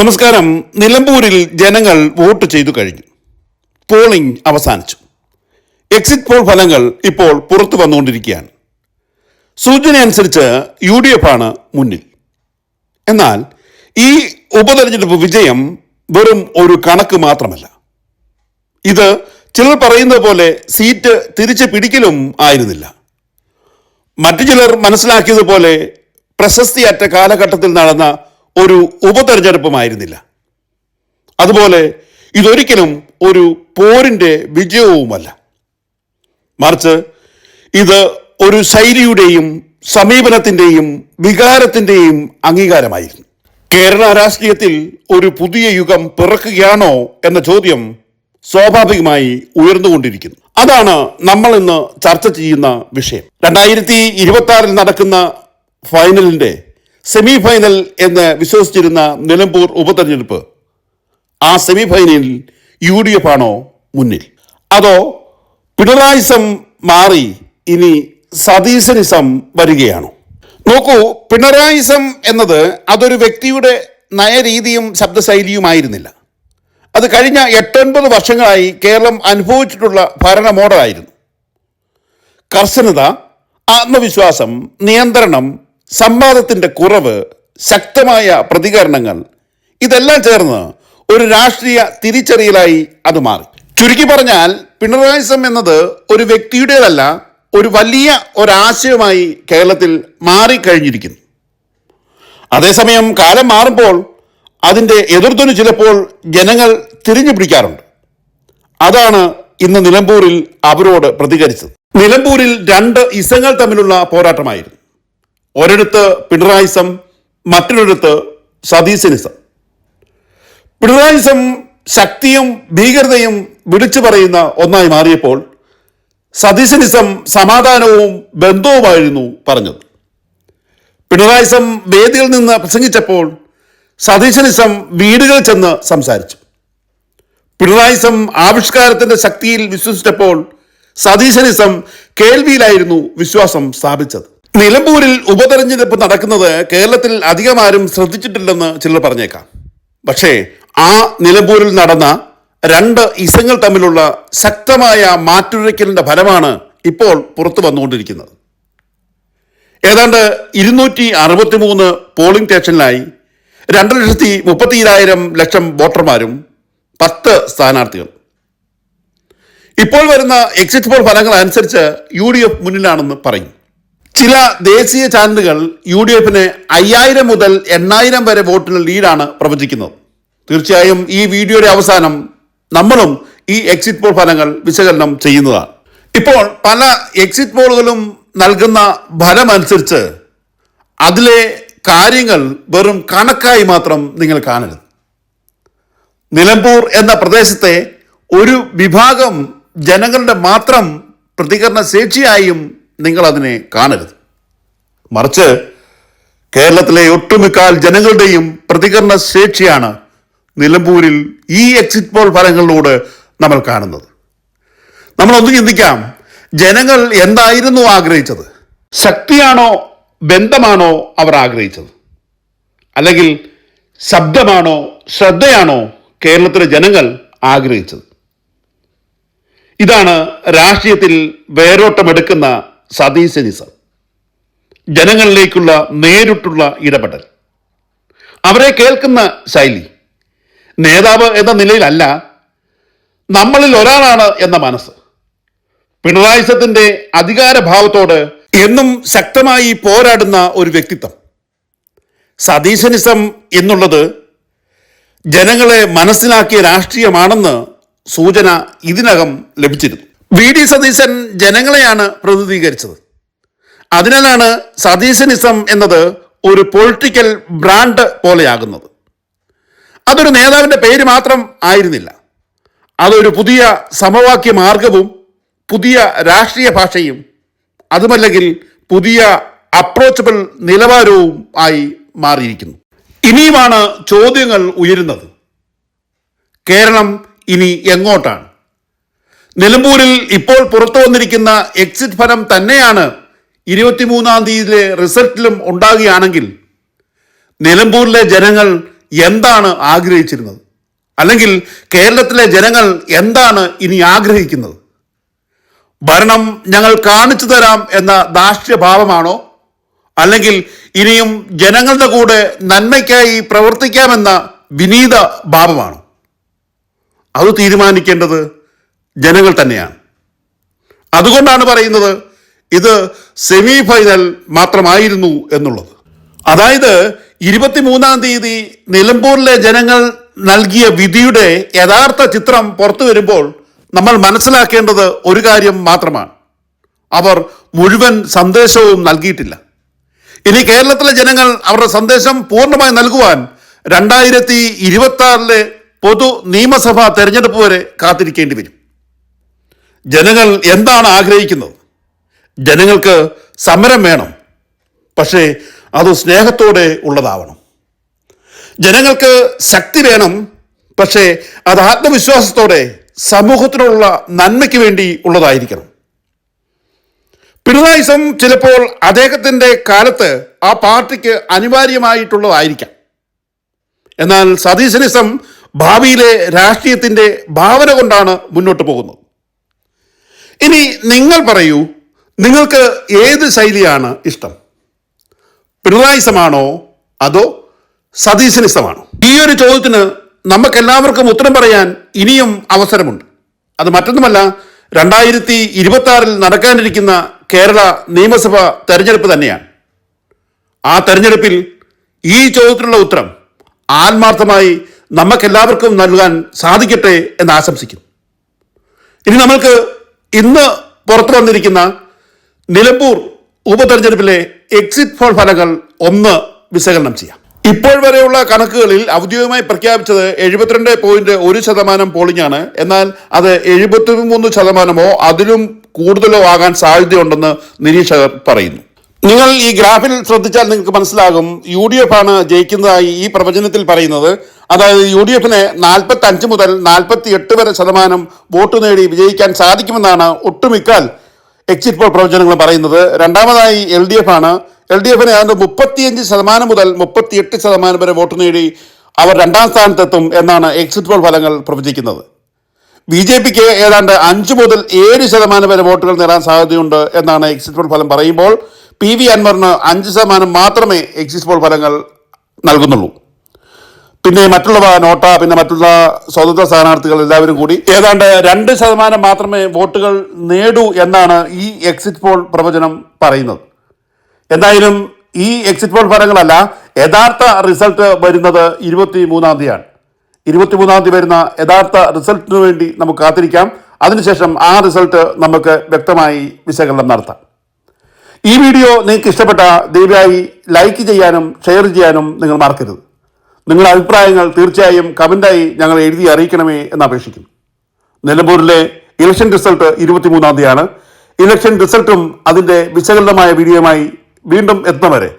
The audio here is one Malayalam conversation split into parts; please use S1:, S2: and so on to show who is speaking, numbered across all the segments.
S1: നമസ്കാരം. നിലമ്പൂരിൽ ജനങ്ങൾ വോട്ട് ചെയ്തു കഴിഞ്ഞു. പോളിംഗ് അവസാനിച്ചു. എക്സിറ്റ് പോൾ ഫലങ്ങൾ ഇപ്പോൾ പുറത്തു വന്നുകൊണ്ടിരിക്കുകയാണ്. സൂചന അനുസരിച്ച് യു ഡി എഫ് ആണ് മുന്നിൽ. എന്നാൽ ഈ ഉപതെരഞ്ഞെടുപ്പ് വിജയം വെറും ഒരു കണക്ക് മാത്രമല്ല. ഇത് ചിലർ പറയുന്നത് പോലെ സീറ്റ് തിരിച്ചു പിടിക്കലും ആയിരുന്നില്ല. മറ്റു ചിലർ മനസ്സിലാക്കിയതുപോലെ പ്രശസ്തിയറ്റ കാലഘട്ടത്തിൽ നടന്ന ഒരു ഉപതെരഞ്ഞെടുപ്പുമായിരുന്നില്ല. അതുപോലെ ഇതൊരിക്കലും ഒരു പോരിന്റെ വിജയവുമല്ല. മറിച്ച് ഇത് ഒരു ശൈലിയുടെയും സമീപനത്തിന്റെയും വികാരത്തിന്റെയും അംഗീകാരമായിരുന്നു. കേരള രാഷ്ട്രീയത്തിൽ ഒരു പുതിയ യുഗം പിറക്കുകയാണോ എന്ന ചോദ്യം സ്വാഭാവികമായി ഉയർന്നുകൊണ്ടിരിക്കുന്നു. അതാണ് നമ്മൾ ഇന്ന് ചർച്ച ചെയ്യുന്ന വിഷയം. രണ്ടായിരത്തി ഇരുപത്തി നടക്കുന്ന ഫൈനലിന്റെ സെമി ഫൈനൽ എന്ന് വിശ്വസിച്ചിരുന്ന നിലമ്പൂർ ഉപതെരഞ്ഞെടുപ്പ് ആ സെമി ഫൈനലിൽ യു ഡി എഫ് ആണോ മുന്നിൽ? അതോ പിണറായിസം മാറി ഇനി സതീശനിസം വരികയാണോ? നോക്കൂ പിണറായിസം എന്നത് അതൊരു വ്യക്തിയുടെ നയരീതിയും ശബ്ദശൈലിയുമായിരുന്നില്ല. അത് കഴിഞ്ഞ എട്ടൊൻപത് വർഷങ്ങളായി കേരളം അനുഭവിച്ചിട്ടുള്ള ഭരണ മോഡലായിരുന്നു കർശനത ആത്മവിശ്വാസം നിയന്ത്രണം സംവാദത്തിന്റെ കുറവ് ശക്തമായ പ്രതികരണങ്ങൾ ഇതെല്ലാം ചേർന്ന് ഒരു രാഷ്ട്രീയ തിരിച്ചറിയലായി അത് മാറി. ചുരുക്കി പറഞ്ഞാൽ പിണറായിസം എന്നത് ഒരു വ്യക്തിയുടേതല്ല ഒരു വലിയ ഒരാശയമായി കേരളത്തിൽ മാറിക്കഴിഞ്ഞിരിക്കുന്നു. അതേസമയം കാലം മാറുമ്പോൾ അതിന്റെ എതിർത്തുന് ചിലപ്പോൾ ജനങ്ങൾ തിരിഞ്ഞു പിടിക്കാറുണ്ട്. അതാണ് ഇന്ന് നിലമ്പൂരിൽ അവരോട് പ്രതികരിച്ചത്. നിലമ്പൂരിൽ രണ്ട് ഇസങ്ങൾ തമ്മിലുള്ള പോരാട്ടമായിരുന്നു. ഒരിടത്ത് പിണറായിസം മറ്റൊരിടത്ത് സതീശനിസം പിണറായിസം ശക്തിയും ഭീകരതയും വിളിച്ചു പറയുന്ന ഒന്നായി മാറിയപ്പോൾ സതീശനിസം സമാധാനവും ബന്ധവുമായിരുന്നു പറഞ്ഞത്. പിണറായിസം വേദിയിൽ നിന്ന് പ്രസംഗിച്ചപ്പോൾ സതീശനിസം വീടുകളിൽ ചെന്ന് സംസാരിച്ചു. പിണറായിസം ആവിഷ്കാരത്തിന്റെ ശക്തിയിൽ വിശ്വസിച്ചപ്പോൾ സതീശനിസം കേൾവിയിലായിരുന്നു വിശ്വാസം സ്ഥാപിച്ചത്. നിലമ്പൂരിൽ ഉപതെരഞ്ഞെടുപ്പ് നടക്കുന്നത് കേരളത്തിൽ അധികമാരും ശ്രദ്ധിച്ചിട്ടില്ലെന്ന് ചിലർ പറഞ്ഞേക്കാം. പക്ഷേ ആ നിലമ്പൂരിൽ നടന്ന രണ്ട് ഇസങ്ങൾ തമ്മിലുള്ള ശക്തമായ മാറ്റുരയ്ക്കലിന്റെ ഫലമാണ് ഇപ്പോൾ പുറത്തു വന്നുകൊണ്ടിരിക്കുന്നത്. ഏതാണ്ട് ഇരുന്നൂറ്റി അറുപത്തി മൂന്ന് പോളിംഗ് സ്റ്റേഷനിലായി രണ്ട് ലക്ഷത്തി മുപ്പത്തിരായിരം ലക്ഷം വോട്ടർമാരും പത്ത് സ്ഥാനാർത്ഥികൾ ഇപ്പോൾ വരുന്ന എക്സിറ്റ് പോൾ ഫലങ്ങൾ അനുസരിച്ച് യു ഡി എഫ് മുന്നിലാണെന്ന് പറയും. ചില ദേശീയ ചാനലുകൾ യു ഡി എഫിന് അയ്യായിരം മുതൽ എണ്ണായിരം വരെ വോട്ടിന് ലീഡാണ് പ്രവചിക്കുന്നത്. തീർച്ചയായും ഈ വീഡിയോയുടെ അവസാനം നമ്മളും ഈ എക്സിറ്റ് പോൾ ഫലങ്ങൾ വിശകലനം ചെയ്യുന്നതാണ്. ഇപ്പോൾ പല എക്സിറ്റ് പോളുകളും നൽകുന്ന ഫലമനുസരിച്ച് അതിലെ കാര്യങ്ങൾ വെറും കണക്കായി മാത്രം നിങ്ങൾ കാണരുത്. നിലമ്പൂർ എന്ന പ്രദേശത്തെ ഒരു വിഭാഗം ജനങ്ങളുടെ മാത്രം പ്രതികരണ ശേഷിയായും നിങ്ങൾ അതിനെ കാണരുത്. മറിച്ച് കേരളത്തിലെ ഒട്ടുമിക്കാൽ ജനങ്ങളുടെയും പ്രതികരണ ശേഷിയാണ് നിലമ്പൂരിൽ ഈ എക്സിറ്റ് പോൾ ഫലങ്ങളിലൂടെ നമ്മൾ കാണുന്നത്. നമ്മളൊന്ന് ചിന്തിക്കാം ജനങ്ങൾ എന്തായിരുന്നു ആഗ്രഹിച്ചത്? ശക്തിയാണോ ബന്ധമാണോ അവർ ആഗ്രഹിച്ചത്? അല്ലെങ്കിൽ ശബ്ദമാണോ ശ്രദ്ധയാണോ കേരളത്തിലെ ജനങ്ങൾ ആഗ്രഹിച്ചത്? ഇതാണ് രാഷ്ട്രീയത്തിൽ വേരോട്ടമെടുക്കുന്ന സതീശനിസം. ജനങ്ങളിലേക്കുള്ള നേരിട്ടുള്ള ഇടപെടൽ. അവരെ കേൾക്കുന്ന ശൈലി നേതാവ് എന്ന നിലയിലല്ല നമ്മളിൽ ഒരാളാണ് എന്ന മനസ്സ്. പിണറായിസത്തിന്റെ അധികാരഭാവത്തോട് എന്നും ശക്തമായി പോരാടുന്ന ഒരു വ്യക്തിത്വം. സതീശനിസം എന്നുള്ളത് ജനങ്ങളെ മനസ്സിലാക്കിയ രാഷ്ട്രീയമാണെന്ന് സൂചന ഇതിനകം ലഭിച്ചിരുന്നു. വി ഡി സതീശൻ ജനങ്ങളെയാണ് പ്രതിനിധീകരിച്ചത്. അതിനാലാണ് സതീശനിസം എന്നത് ഒരു പൊളിറ്റിക്കൽ ബ്രാൻഡ് പോലെയാകുന്നത്. അതൊരു നേതാവിന്റെ പേര് മാത്രം ആയിരുന്നില്ല. അതൊരു പുതിയ സമവാക്യ മാർഗവും പുതിയ രാഷ്ട്രീയ ഭാഷയും അതുമല്ലെങ്കിൽ പുതിയ അപ്രോച്ചബിൾ നിലവാരവും ആയി മാറിയിരിക്കുന്നു. ഇനിയുമാണ് ചോദ്യങ്ങൾ ഉയരുന്നത്. കേരളം ഇനി എങ്ങോട്ടാണ്? നിലമ്പൂരിൽ ഇപ്പോൾ പുറത്തു വന്നിരിക്കുന്ന എക്സിറ്റ് ഫലം തന്നെയാണ് ഇരുപത്തിമൂന്നാം തീയതിയിലെ റിസൾട്ടിലും ഉണ്ടാകുകയാണെങ്കിൽ നിലമ്പൂരിലെ ജനങ്ങൾ എന്താണ് ആഗ്രഹിച്ചിരുന്നത്? അല്ലെങ്കിൽ കേരളത്തിലെ ജനങ്ങൾ എന്താണ് ഇനി ആഗ്രഹിക്കുന്നത്? ഭരണം ഞങ്ങൾ കാണിച്ചു തരാം എന്ന ദാഷ്ട്യഭാവമാണോ? അല്ലെങ്കിൽ ഇനിയും ജനങ്ങളുടെ കൂടെ നന്മയ്ക്കായി പ്രവർത്തിക്കാമെന്ന വിനീത ഭാവമാണോ? അത് തീരുമാനിക്കേണ്ടത് ജനങ്ങൾ തന്നെയാണ്. അതുകൊണ്ടാണ് പറയുന്നത് ഇത് സെമി ഫൈനൽ മാത്രമായിരുന്നു എന്നുള്ളത്. അതായത് ഇരുപത്തിമൂന്നാം തീയതി നിലമ്പൂരിലെ ജനങ്ങൾ നൽകിയ വിധിയുടെ യഥാർത്ഥ ചിത്രം പുറത്തു വരുമ്പോൾ നമ്മൾ മനസ്സിലാക്കേണ്ടത് ഒരു കാര്യം മാത്രമാണ്. അവർ മുഴുവൻ സന്ദേശവും നൽകിയിട്ടില്ല. ഇനി കേരളത്തിലെ ജനങ്ങൾ അവരുടെ സന്ദേശം പൂർണമായി നൽകുവാൻ രണ്ടായിരത്തി ഇരുപത്തി ആറിലെ പൊതു നിയമസഭാ തെരഞ്ഞെടുപ്പ് വരെ കാത്തിരിക്കേണ്ടി വരും. ജനങ്ങൾ എന്താണ് ആഗ്രഹിക്കുന്നത്? ജനങ്ങൾക്ക് സമരം വേണം. പക്ഷേ അത് സ്നേഹത്തോടെ ഉള്ളതാവണം. ജനങ്ങൾക്ക് ശക്തി വേണം. പക്ഷേ അത് ആത്മവിശ്വാസത്തോടെ സമൂഹത്തിനുള്ള നന്മയ്ക്ക് വേണ്ടി ഉള്ളതായിരിക്കണം. പിണറായിസം ചിലപ്പോൾ അദ്ദേഹത്തിന്റെ കാലത്ത് ആ പാർട്ടിക്ക് അനിവാര്യമായിട്ടുള്ളതായിരിക്കാം. എന്നാൽ സതീശനിസം ഭാവിയിലെ രാഷ്ട്രീയത്തിന്റെ ഭാവന കൊണ്ടാണ് മുന്നോട്ട് പോകുന്നത്. ഇനി നിങ്ങൾ പറയൂ നിങ്ങൾക്ക് ഏത് ശൈലിയാണ് ഇഷ്ടം? പിണറായിസമാണോ അതോ സതീശനിസമാണോ? ഈ ഒരു ചോദ്യത്തിന് നമുക്കെല്ലാവർക്കും ഉത്തരം പറയാൻ ഇനിയും അവസരമുണ്ട്. അത് മറ്റൊന്നുമല്ല രണ്ടായിരത്തി ഇരുപത്തി ആറിൽ നടക്കാനിരിക്കുന്ന കേരള നിയമസഭ തെരഞ്ഞെടുപ്പ് തന്നെയാണ്. ആ തെരഞ്ഞെടുപ്പിൽ ഈ ചോദ്യത്തിനുള്ള ഉത്തരം ആത്മാർത്ഥമായി നമുക്കെല്ലാവർക്കും നൽകാൻ സാധിക്കട്ടെ എന്ന് ആശംസിക്കുന്നു. ഇനി നമ്മൾക്ക് ഇന്ന് പുറത്തു വന്നിരിക്കുന്ന നിലമ്പൂർ ഉപതെരഞ്ഞെടുപ്പിലെ എക്സിറ്റ് പോൾ ഫലങ്ങൾ ഒന്ന് വിശകലനം ചെയ്യാം. ഇപ്പോൾ വരെയുള്ള കണക്കുകളിൽ ഔദ്യോഗികമായി പ്രഖ്യാപിച്ചത് എഴുപത്തിരണ്ട് പോയിന്റ് ഒരു ശതമാനം പോളിംഗ് ആണ്. എന്നാൽ അത് എഴുപത്തി മൂന്ന് ശതമാനമോ അതിലും കൂടുതലോ ആകാൻ സാധ്യതയുണ്ടെന്ന് നിരീക്ഷകർ പറയുന്നു. നിങ്ങൾ ഈ ഗ്രാഫിൽ ശ്രദ്ധിച്ചാൽ നിങ്ങൾക്ക് മനസ്സിലാകും യു ഡി എഫ് ആണ് ജയിക്കുന്നതായി ഈ പ്രവചനത്തിൽ പറയുന്നത്. അതായത് യു ഡി എഫിന് നാൽപ്പത്തി അഞ്ച് മുതൽ നാൽപ്പത്തി എട്ട് വരെ ശതമാനം വോട്ട് നേടി വിജയിക്കാൻ സാധിക്കുമെന്നാണ് ഒട്ടുമിക്കാൽ എക്സിറ്റ് പോൾ പ്രവചനങ്ങൾ പറയുന്നത്. രണ്ടാമതായി എൽ ഡി എഫ് ആണ്. എൽ ഡി എഫിന് ഏതാണ്ട് മുപ്പത്തിയഞ്ച് ശതമാനം മുതൽ മുപ്പത്തിയെട്ട് ശതമാനം വരെ വോട്ട് നേടി അവർ രണ്ടാം സ്ഥാനത്തെത്തും എന്നാണ് എക്സിറ്റ് പോൾ ഫലങ്ങൾ പ്രവചിക്കുന്നത്. ബി ജെ പിക്ക് ഏതാണ്ട് അഞ്ച് മുതൽ ഏഴ് ശതമാനം വരെ വോട്ടുകൾ നേടാൻ സാധ്യതയുണ്ട് എന്നാണ് എക്സിറ്റ് പോൾ ഫലം പറയുമ്പോൾ പി വി അൻവറിന് അഞ്ച് ശതമാനം മാത്രമേ എക്സിറ്റ് പോൾ ഫലങ്ങൾ നൽകുന്നുള്ളൂ. പിന്നെ മറ്റുള്ളവ നോട്ട പിന്നെ മറ്റുള്ള സ്വതന്ത്ര സ്ഥാനാർത്ഥികൾ എല്ലാവരും കൂടി ഏതാണ്ട് രണ്ട് ശതമാനം മാത്രമേ വോട്ടുകൾ നേടൂ എന്നാണ് ഈ എക്സിറ്റ് പോൾ പ്രവചനം പറയുന്നത്. എന്തായാലും ഈ എക്സിറ്റ് പോൾ ഫലങ്ങളല്ല യഥാർത്ഥ റിസൾട്ട് വരുന്നത് ഇരുപത്തി മൂന്നാം തീയതിയാണ്. ഇരുപത്തി മൂന്നാം തീയതി വരുന്ന യഥാർത്ഥ റിസൾട്ടിന് വേണ്ടി നമുക്ക് കാത്തിരിക്കാം. അതിനുശേഷം ആ റിസൾട്ട് നമുക്ക് വ്യക്തമായി വിശകലനം നടത്താം. ഈ വീഡിയോ നിങ്ങൾക്ക് ഇഷ്ടപ്പെട്ട ദയവായി ലൈക്ക് ചെയ്യാനും ഷെയർ ചെയ്യാനും നിങ്ങൾ മറക്കരുത്. നിങ്ങളുടെ അഭിപ്രായങ്ങൾ തീർച്ചയായും കമന്റായി ഞങ്ങൾ എഴുതി അറിയിക്കണമേ എന്ന് അപേക്ഷിക്കുന്നു. നിലമ്പൂരിലെ ഇലക്ഷൻ റിസൾട്ട് ഇരുപത്തിമൂന്നാം തീയതിയാണ്. ഇലക്ഷൻ റിസൾട്ടും അതിന്റെ വിശകലനമായ വീഡിയോയുമായി വീണ്ടും എത്തുന്നവരെ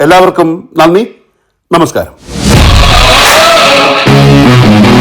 S1: എല്ലാവർക്കും നന്ദി. നമസ്കാരം. Thank you.